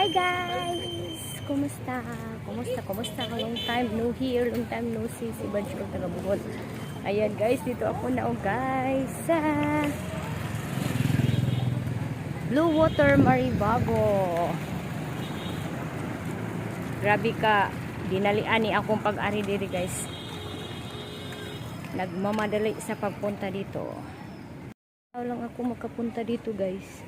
Hi guys! Kumusta? Kumusta? Kumusta? Long time no hear, long time no see si Bancho taga Bohol. Ayan guys, dito ako na oh guys sa Blue Water Maribago. Grabe ka, dinalian ni akong pag-ari diri guys. Nagmamadali sa pagpunta dito. Now lang ako makapunta dito guys.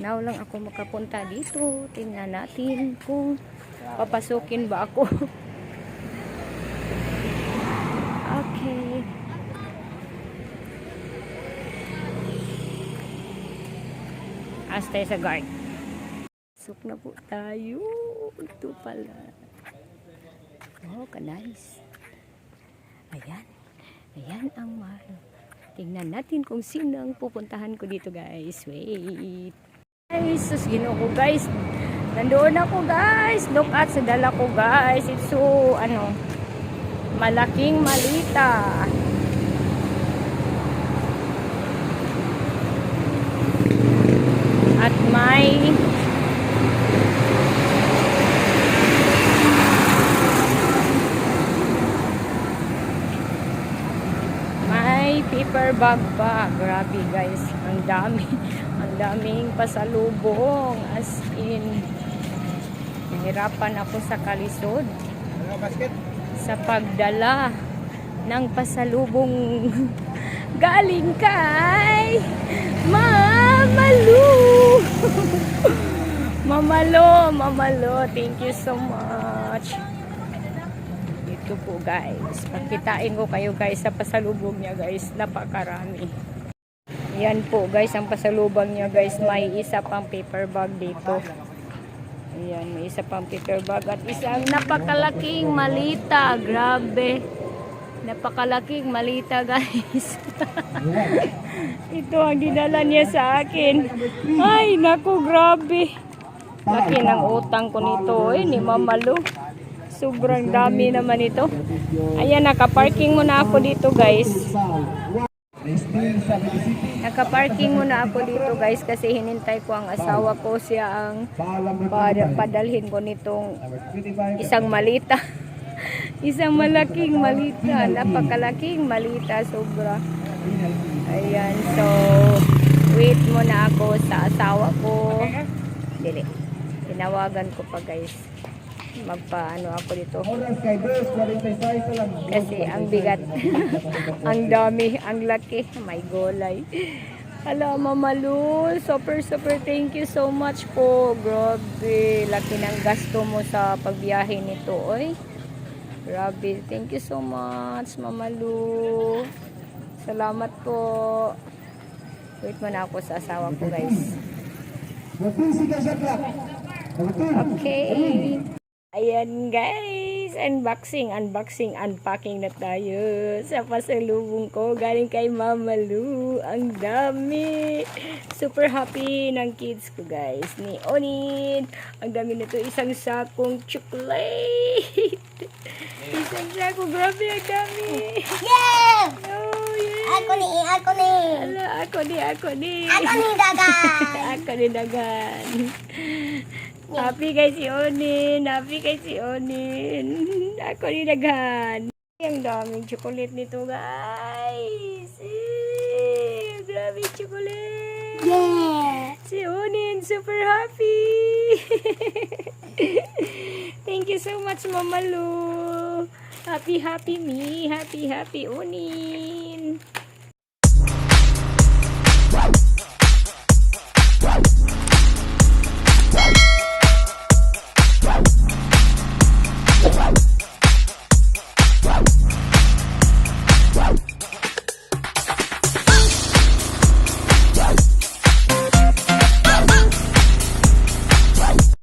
Now lang ako makapunta dito. Tingnan natin kung papasukin ba ako. okay. Astay sa guard. Pasok na po tayo. Ito pala. Oh, ka-nice. Ayan. Ayan ang mahal. Tingnan natin kung sino ang pupuntahan ko dito guys. Wait. Guys, sus ginoo ko guys. Nandoon ako guys. Look at sa dala ko guys. It's so, ano, malaking malita. At may May paper bag pa. Grabe guys. Ang dami. Daming pasalubong. As in, nahirapan ako sa kalisod. Sa pagdala ng pasalubong galing kay Mamalu. Mamalo, Mamalo. Thank you so much. Ito po guys. Pagkitain ko kayo guys sa pasalubong niya guys. Napakarami. Yan po guys. Ang pasalubong niya guys. May isa pang paper bag dito. Ayan. May isa pang paper bag. At isang napakalaking malita. Grabe. Napakalaking malita guys. Ito ang dinala niya sa akin. Ay, naku, grabe. Laki ng utang ko nito. Eh, ni Mamalu. Sobrang dami naman ito. Ayan, nakaparking muna ako dito guys. Nakaparking muna ako dito guys kasi hinintay ko ang asawa ko siya ang pad- padalhin ko nitong isang malita. isang malaking malita. Napakalaking malita. Sobra. Ayan, so wait muna ako sa asawa ko. Dili. Tinawagan ko pa guys. Magpaano ako dito. Oras kay Bers, 46 lang. Kasi ang bigat. ang dami, ang laki. May golay. Hala, mamalu. Super, super thank you so much po. Grabe. Laki ng gasto mo sa pagbiyahe nito. Oy. Grabe. Thank you so much, mamalu. Salamat po. Wait muna ako sa asawa ko, guys. Okay. Ayan guys, unboxing, unboxing, unpacking na tayo sa pasalubong ko. Galing kay Mama Lu. Ang dami. Super happy ng kids ko guys. Ni Onin. Ang dami nito. Isang sakong chocolate. Isang sako. Grabe ang dami. Yeah! Oh, yeah. Ako ni, ako ni. Ala, ako ni, ako ni. Ako ni dagan. Ako ni dagan. Happy kay si Onin. Happy kay si Onin. Ako ni dagan. Ang daming chocolate nito, guys. Eh, grabe chocolate. Yeah! Si Onin, super happy. Thank you so much, Mama Lu. Happy, happy me. Happy, happy Onin.